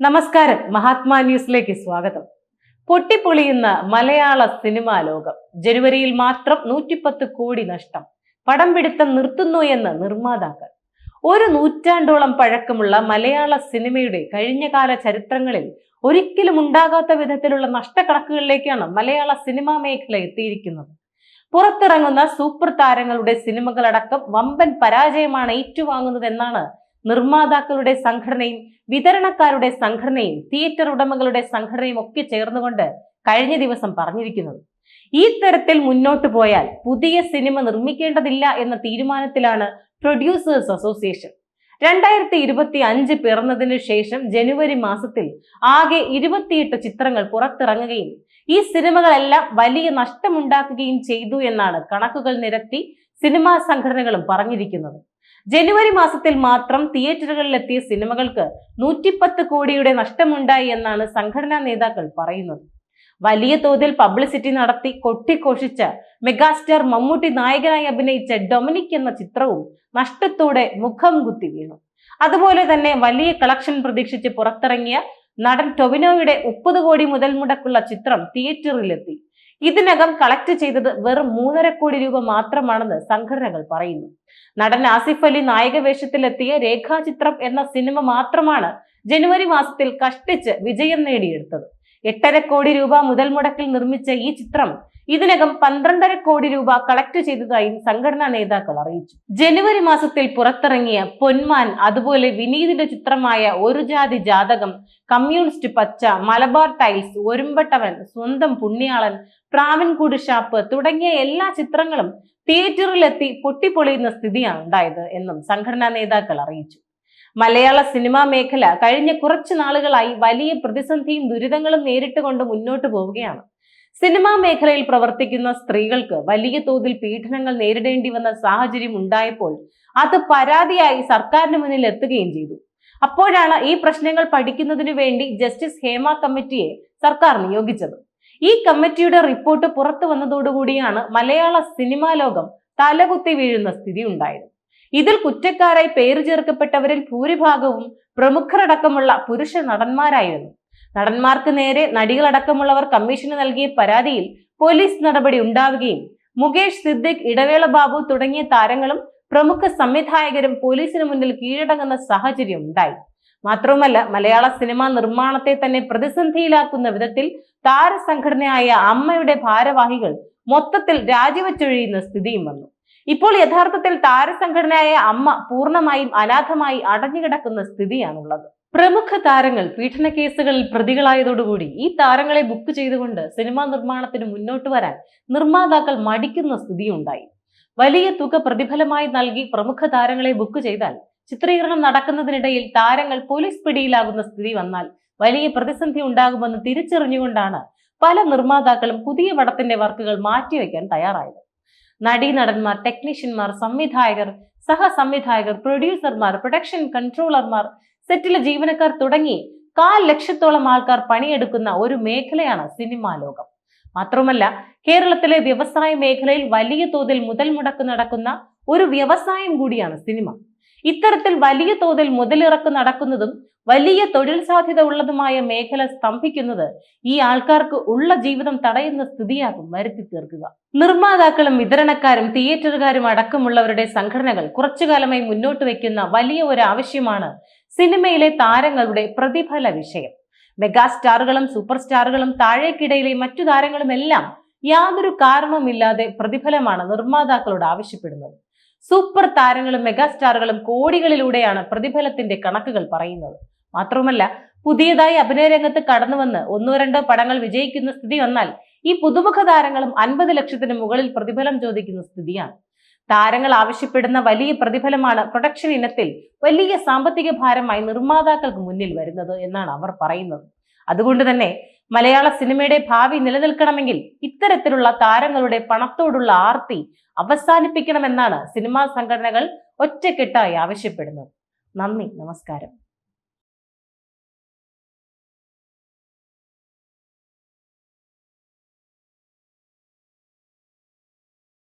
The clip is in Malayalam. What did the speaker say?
നമസ്കാരം. മഹാത്മാ ന്യൂസിലേക്ക് സ്വാഗതം. പൊട്ടിപ്പൊളിയുന്ന മലയാള സിനിമാ ലോകം. ജനുവരിയിൽ മാത്രം നൂറ്റിപ്പത്ത് കോടി നഷ്ടം. പടം പിടുത്തം നിർത്തുന്നു എന്ന് നിർമ്മാതാക്കൾ. ഒരു നൂറ്റാണ്ടോളം പഴക്കമുള്ള മലയാള സിനിമയുടെ കഴിഞ്ഞകാല ചരിത്രങ്ങളിൽ ഒരിക്കലും ഉണ്ടാകാത്ത വിധത്തിലുള്ള നഷ്ടക്കണക്കുകളിലേക്കാണ് മലയാള സിനിമാ മേഖല എത്തിയിരിക്കുന്നത്. പുറത്തിറങ്ങുന്ന സൂപ്പർ താരങ്ങളുടെ സിനിമകളടക്കം വമ്പൻ പരാജയമാണ് ഏറ്റുവാങ്ങുന്നതെന്നാണ് നിർമ്മാതാക്കളുടെ സംഘടനയും വിതരണക്കാരുടെ സംഘടനയും തിയേറ്റർ ഉടമകളുടെ സംഘടനയും ഒക്കെ ചേർന്നുകൊണ്ട് കഴിഞ്ഞ ദിവസം പറഞ്ഞിരിക്കുന്നത്. ഈ തരത്തിൽ മുന്നോട്ട് പോയാൽ പുതിയ സിനിമ നിർമ്മിക്കേണ്ടതില്ല എന്ന തീരുമാനത്തിലാണ് പ്രൊഡ്യൂസേഴ്സ് അസോസിയേഷൻ രണ്ടായിരത്തി ഇരുപത്തി അഞ്ച് പിറന്നതിന് ശേഷം ജനുവരി മാസത്തിൽ ആകെ ഇരുപത്തിയെട്ട് ചിത്രങ്ങൾ പുറത്തിറങ്ങുകയും ഈ സിനിമകളെല്ലാം വലിയ നഷ്ടമുണ്ടാക്കുകയും ചെയ്തു എന്നാണ് കണക്കുകൾ നിരത്തി സിനിമാ സംഘടനകളും പറഞ്ഞിരിക്കുന്നത്. ജനുവരി മാസത്തിൽ മാത്രം തിയേറ്ററുകളിലെത്തിയ സിനിമകൾക്ക് നൂറ്റിപ്പത്ത് കോടിയുടെ നഷ്ടമുണ്ടായി എന്നാണ് സംഘടനാ നേതാക്കൾ പറയുന്നത്. വലിയ തോതിൽ പബ്ലിസിറ്റി നടത്തി കൊട്ടിഘോഷിച്ച മെഗാസ്റ്റാർ മമ്മൂട്ടി നായകനായി അഭിനയിച്ച ഡൊമിനിക് എന്ന ചിത്രവും നഷ്ടത്തോടെ മുഖം കുത്തി വീണു. അതുപോലെ തന്നെ വലിയ കളക്ഷൻ പ്രതീക്ഷിച്ച് പുറത്തിറങ്ങിയ നടൻ ടൊവിനോയുടെ മുപ്പത് കോടി മുതൽ മുടക്കുള്ള ചിത്രം തിയേറ്ററിലെത്തി. ഇതിനകം കളക്ട് ചെയ്തത് വെറും മൂന്നര കോടി രൂപ മാത്രമാണെന്ന് സംഘടനകൾ പറയുന്നു. നടൻ ആസിഫ് അലി നായക വേഷത്തിലെത്തിയ രേഖാചിത്രം എന്ന സിനിമ മാത്രമാണ് ജനുവരി മാസത്തിൽ കഷ്ടിച്ച് വിജയം നേടിയെടുത്തത്. എട്ടര കോടി രൂപ മുതൽ മുടക്കിൽ നിർമ്മിച്ച ഈ ചിത്രം ഇതിനകം പന്ത്രണ്ടര കോടി രൂപ കളക്ട് ചെയ്തതായും സംഘടനാ നേതാക്കൾ അറിയിച്ചു. ജനുവരി മാസത്തിൽ പുറത്തിറങ്ങിയ പൊന്മാൻ അതുപോലെ വിനീതിന്റെ ചിത്രമായ ഒരു ജാതി ജാതകം കമ്മ്യൂണിസ്റ്റ് പച്ച മലബാർ ടൈൽസ് ഒരുമ്പട്ടവൻ സ്വന്തം പുണ്യാളൻ പ്രാവൻകൂട് ഷാപ്പ് തുടങ്ങിയ എല്ലാ ചിത്രങ്ങളും തിയേറ്ററിലെത്തി പൊട്ടിപ്പൊളിയുന്ന സ്ഥിതിയാണ് ഉണ്ടായത് എന്നും സംഘടനാ നേതാക്കൾ അറിയിച്ചു. മലയാള സിനിമാ മേഖല കഴിഞ്ഞ കുറച്ചു നാളുകളായി വലിയ പ്രതിസന്ധിയും ദുരിതങ്ങളും നേരിട്ടുകൊണ്ട് മുന്നോട്ട് പോവുകയാണ്. സിനിമാ മേഖലയിൽ പ്രവർത്തിക്കുന്ന സ്ത്രീകൾക്ക് വലിയ തോതിൽ പീഡനങ്ങൾ നേരിടേണ്ടി വന്ന സാഹചര്യം ഉണ്ടായപ്പോൾ അത് പരാതിയായി സർക്കാരിന് മുന്നിൽ എത്തുകയും ചെയ്തു. അപ്പോഴാണ് ഈ പ്രശ്നങ്ങൾ പഠിക്കുന്നതിനു വേണ്ടി ജസ്റ്റിസ് ഹേമ കമ്മിറ്റിയെ സർക്കാർ നിയോഗിച്ചത്. ഈ കമ്മിറ്റിയുടെ റിപ്പോർട്ട് പുറത്തു വന്നതോടുകൂടിയാണ് മലയാള സിനിമാ ലോകം തലകുത്തി വീഴുന്ന സ്ഥിതി ഉണ്ടായത്. ഇതിൽ കുറ്റക്കാരായി പേര് ചേർക്കപ്പെട്ടവരിൽ ഭൂരിഭാഗവും പ്രമുഖരടക്കമുള്ള പുരുഷ നടന്മാരായിരുന്നു. നടന്മാർക്ക് നേരെ നടികളടക്കമുള്ളവർ കമ്മീഷന് നൽകിയ പരാതിയിൽ പോലീസ് നടപടി ഉണ്ടാവുകയും മുകേഷ് സിദ്ദിഖ് ഇടവേള ബാബു തുടങ്ങിയ താരങ്ങളും പ്രമുഖ സംവിധായകരും പോലീസിന് മുന്നിൽ കീഴടങ്ങുന്ന സാഹചര്യം ഉണ്ടായി. മാത്രവുമല്ല മലയാള സിനിമാ നിർമ്മാണത്തെ തന്നെ പ്രതിസന്ധിയിലാക്കുന്ന വിധത്തിൽ താരസംഘടനയായ അമ്മയുടെ ഭാരവാഹികൾ മൊത്തത്തിൽ രാജിവെച്ചൊഴിയുന്ന സ്ഥിതിയും വന്നു. ഇപ്പോൾ യഥാർത്ഥത്തിൽ താരസംഘടനയായ അമ്മ പൂർണമായും അനാഥമായി അടഞ്ഞുകിടക്കുന്ന സ്ഥിതിയാണുള്ളത്. പ്രമുഖ താരങ്ങൾ പീഡന കേസുകളിൽ പ്രതികളായതോടുകൂടി ഈ താരങ്ങളെ ബുക്ക് ചെയ്തുകൊണ്ട് സിനിമാ നിർമ്മാണത്തിന് മുന്നോട്ട് വരാൻ നിർമ്മാതാക്കൾ മടിക്കുന്ന സ്ഥിതിയുണ്ടായി. വലിയ തുക പ്രതിഫലമായി നൽകി പ്രമുഖ താരങ്ങളെ ബുക്ക് ചെയ്താൽ ചിത്രീകരണം നടക്കുന്നതിനിടയിൽ താരങ്ങൾ പോലീസ് പിടിയിലാകുന്ന സ്ഥിതി വന്നാൽ വലിയ പ്രതിസന്ധി ഉണ്ടാകുമെന്ന് തിരിച്ചറിഞ്ഞുകൊണ്ടാണ് പല നിർമ്മാതാക്കളും പുതിയ പടത്തിന്റെ വർക്കുകൾ മാറ്റിവെക്കാൻ തയ്യാറായത്. നടീനടന്മാർ ടെക്നീഷ്യന്മാർ സംവിധായകർ സഹസംവിധായകർ പ്രൊഡ്യൂസർമാർ പ്രൊഡക്ഷൻ കൺട്രോളർമാർ സെറ്റിലെ ജീവനക്കാർ തുടങ്ങി കാൽ ലക്ഷത്തോളം ആൾക്കാർ പണിയെടുക്കുന്ന ഒരു മേഖലയാണ് സിനിമാ ലോകം. മാത്രമല്ല കേരളത്തിലെ വ്യവസായ മേഖലയിൽ വലിയ തോതിൽ മുതൽ മുടക്ക് നടക്കുന്ന ഒരു വ്യവസായം കൂടിയാണ് സിനിമ. ഇത്തരത്തിൽ വലിയ തോതിൽ മുതലിറക്ക് നടക്കുന്നതും വലിയ തൊഴിൽ സാധ്യത ഉള്ളതുമായ മേഖല സ്തംഭിക്കുന്നത് ഈ ആൾക്കാർക്ക് ഉള്ള ജീവിതം തടയുന്ന സ്ഥിതിയാകും. വരുത്തി തീർക്കുക. നിർമ്മാതാക്കളും വിതരണക്കാരും തിയേറ്ററുകാരും അടക്കമുള്ളവരുടെ സംഘടനകൾ കുറച്ചു കാലമായി മുന്നോട്ട് വയ്ക്കുന്ന വലിയ ഒരു ആവശ്യമാണ് സിനിമയിലെ താരങ്ങളുടെ പ്രതിഫല വിഷയം. മെഗാസ്റ്റാറുകളും സൂപ്പർ സ്റ്റാറുകളും താഴേക്കിടയിലെ മറ്റു താരങ്ങളുമെല്ലാം യാതൊരു കാരണവുമില്ലാതെ പ്രതിഫലമാണ് നിർമ്മാതാക്കളോട് ആവശ്യപ്പെടുന്നത്. സൂപ്പർ താരങ്ങളും മെഗാസ്റ്റാറുകളും കോടികളിലൂടെയാണ് പ്രതിഫലത്തിന്റെ കണക്കുകൾ പറയുന്നത്. മാത്രവുമല്ല പുതിയതായി അഭിനയ രംഗത്ത് കടന്നു വന്ന് ഒന്നോ രണ്ടോ പടങ്ങൾ വിജയിക്കുന്ന സ്ഥിതി വന്നാൽ ഈ പുതുമുഖ താരങ്ങളും അൻപത് ലക്ഷത്തിന് മുകളിൽ പ്രതിഫലം ചോദിക്കുന്ന സ്ഥിതിയാണ്. താരങ്ങൾ ആവശ്യപ്പെടുന്ന വലിയ പ്രതിഫലമാണ് പ്രൊഡക്ഷൻ ഇനത്തിൽ വലിയ സാമ്പത്തിക ഭാരമായി നിർമ്മാതാക്കൾക്ക് മുന്നിൽ വരുന്നത് എന്നാണ് അവർ പറയുന്നത്. അതുകൊണ്ട് തന്നെ മലയാള സിനിമയുടെ ഭാവി നിലനിൽക്കണമെങ്കിൽ ഇത്തരത്തിലുള്ള താരങ്ങളുടെ പണത്തോടുള്ള ആർത്തി അവസാനിപ്പിക്കണമെന്നാണ് സിനിമാ സംഘടനകൾ ഒറ്റക്കെട്ടായി ആവശ്യപ്പെടുന്നത്. നന്ദി നമസ്കാരം.